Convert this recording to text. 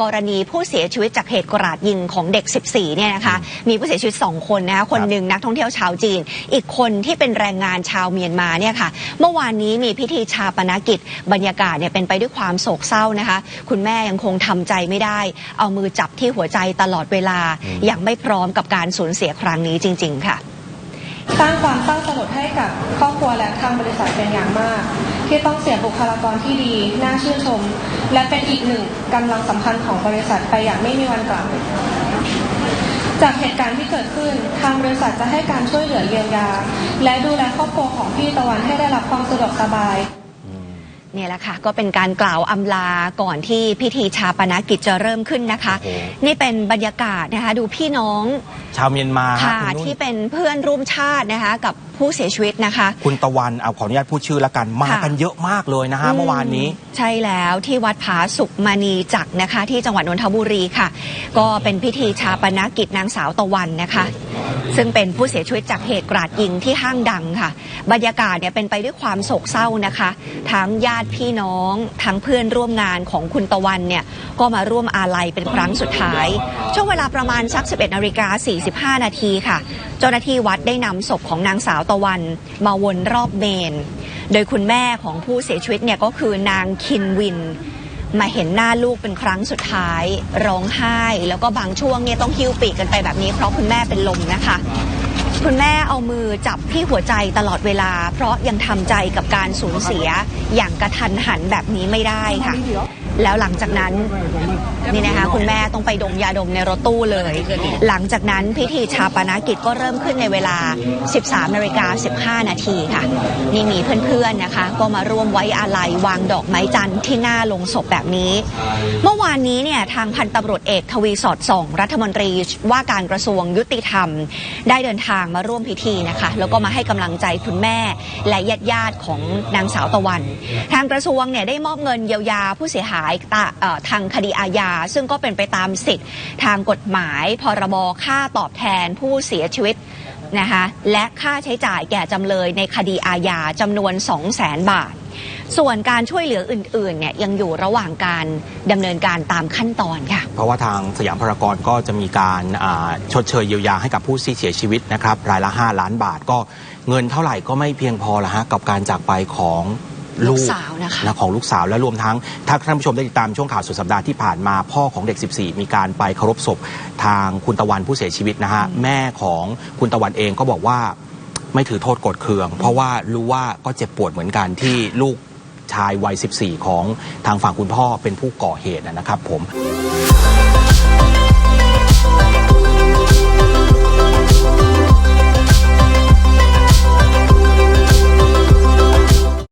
กรณีผู้เสียชีวิตจากเหตุกราดยิงของเด็ก 14 เนี่ยนะคะ มีผู้เสียชีวิต 2 คนนะคะ คนหนึ่งนักท่องเที่ยวชาวจีน อีกคนที่เป็นแรงงานชาวเมียนมาเนี่ยค่ะ เมื่อวานนี้มีพิธีชาปนกิจ บรรยากาศเนี่ยเป็นไปด้วยความโศกเศร้านะคะ คุณแม่ยังคงทำใจไม่ได้ เอามือจับที่หัวใจตลอดเวลา ยังไม่พร้อมกับการสูญเสียครั้งนี้จริง ๆ ค่ะ สร้างความเศร้าสลดให้กับครอบครัวและทางบริษัทเป็นอย่างมาก ที่ต้องเสียบุคลากรที่ดี น่าชื่นชม และเป็นอีกหนึ่งกำลังสำคัญของบริษัทไปอย่างไม่มีวันกลับ จากเหตุการณ์ที่เกิดขึ้น ทางบริษัทจะให้การช่วยเหลือเยียวยา และดูแลครอบครัวของพี่ตะวันให้ได้รับความสะดวกสบาย เนี่ยแหละค่ะก็เป็นการกล่าวอำลาก่อนที่พิธีชาปนกิจจะเริ่มขึ้นนะคะ โอ้โห นี่เป็นบรรยากาศนะคะดูพี่น้องชาวเมียนมาฮะค่ะคุณนุ่น ที่เป็นเพื่อนร่วมชาตินะคะกับผู้เสียชีวิตนะคะ คุณตะวันเอาขออนุญาตพูดชื่อละกันมาค่ะกันเยอะมากเลยนะฮะเมื่อวานนี้ ใช่แล้วที่วัดผาสุกมณีจักรนะคะ ที่จังหวัดนนทบุรีค่ะ ก็เป็นพิธีชาปนกิจนางสาวตะวันนะคะ ซึ่งเป็นผู้เสียชีวิตจากเหตุกราดยิงที่ห้างดังค่ะ บรรยากาศเนี่ยเป็นไปด้วยความโศกเศร้านะคะ ทั้งญาติพี่น้องทั้งเพื่อนร่วมงานของคุณตะวันเนี่ยก็มาร่วมอาลัยเป็นครั้งสุดท้าย ช่วงเวลาประมาณสัก 11นาฬิกา45 นาทีค่ะ เจ้าหน้าที่วัดได้นำศพของนางสาวตะวันมาวนรอบเมน โดยคุณแม่ของผู้เสียชีวิตเนี่ยก็คือนางคินวิน มาเห็นหน้าลูกเป็นครั้งสุดท้าย ร้องไห้ แล้วก็บางช่วงเนี่ยต้องหิ้วปีกกันไปแบบนี้เพราะคุณแม่เป็นลมนะคะ คุณแม่เอามือจับที่หัวใจตลอดเวลา เพราะยังทำใจกับการสูญเสียอย่างกระทันหันแบบนี้ไม่ได้ค่ะ แล้วหลังจากนั้นนี่นะคะคุณแม่ต้องไปดมยาดมในรถตู้เลย หลังจากนั้นพิธีชาปนกิจก็เริ่มขึ้นในเวลา 13นาฬิกา15 นาทีค่ะ นี่มีเพื่อนๆนะคะ ก็มาร่วมไว้อาลัยวางดอกไม้จันทร์ที่หน้าลงศพแบบนี้ เมื่อวานนี้เนี่ยทางพันตำรวจเอกทวีสอดส่อง รัฐมนตรีว่าการกระทรวงยุติธรรม ได้เดินทางมาร่วมพิธีนะคะ แล้วก็มาให้กำลังใจคุณแม่ และญาติญาติของนางสาวตะวัน ทางกระทรวงเนี่ยได้มอบเงินเยียวยาผู้เสียหายตาเอ่อทางคดีอาญาซึ่งก็เป็นไปตามสิทธิ์ ทางกฎหมายพรบค่าตอบแทนผู้เสียชีวิต นะคะและค่าใช้จ่ายแก่จำเลยในคดีอาญาจำนวน 2 0 0แสนบาท ส่วนการช่วยเหลืออื่นๆเนี่ยยังอยู่ระหว่างการดำเนินการตามขั้นตอนค่ะ เพราะว่าทางสยามพารากอนก็จะมีการอ่าชดเชยเยียวยาให้กับผู้ที่เสียชีวิตนะครับรายละ 5 ล้านบาทก็เงินเท่าไหร่ก็ไม่เพียงพอละฮะกับการจากไปของ ลูลูกกสาวนะคะและของลูกสาวและรวมทั้งถ้าท่านผู้ชมได้ติดตามช่วงข่าวสุดสัปดาห์ที่ผ่านมาพ่อของเด็ก 14 มีการไปเคารพศพทางคุณตะวันผู้เสียชีวิตนะฮะแม่ของคุณตะวันเองก็บอกว่าไม่ถือโทษกดเคือง เพราะว่ารู้ว่าก็เจ็บปวดเหมือนกันที่ลูกชายวัย 14 ของทางฝั่งคุณพ่อเป็นผู้ก่อเหตุนะครับผม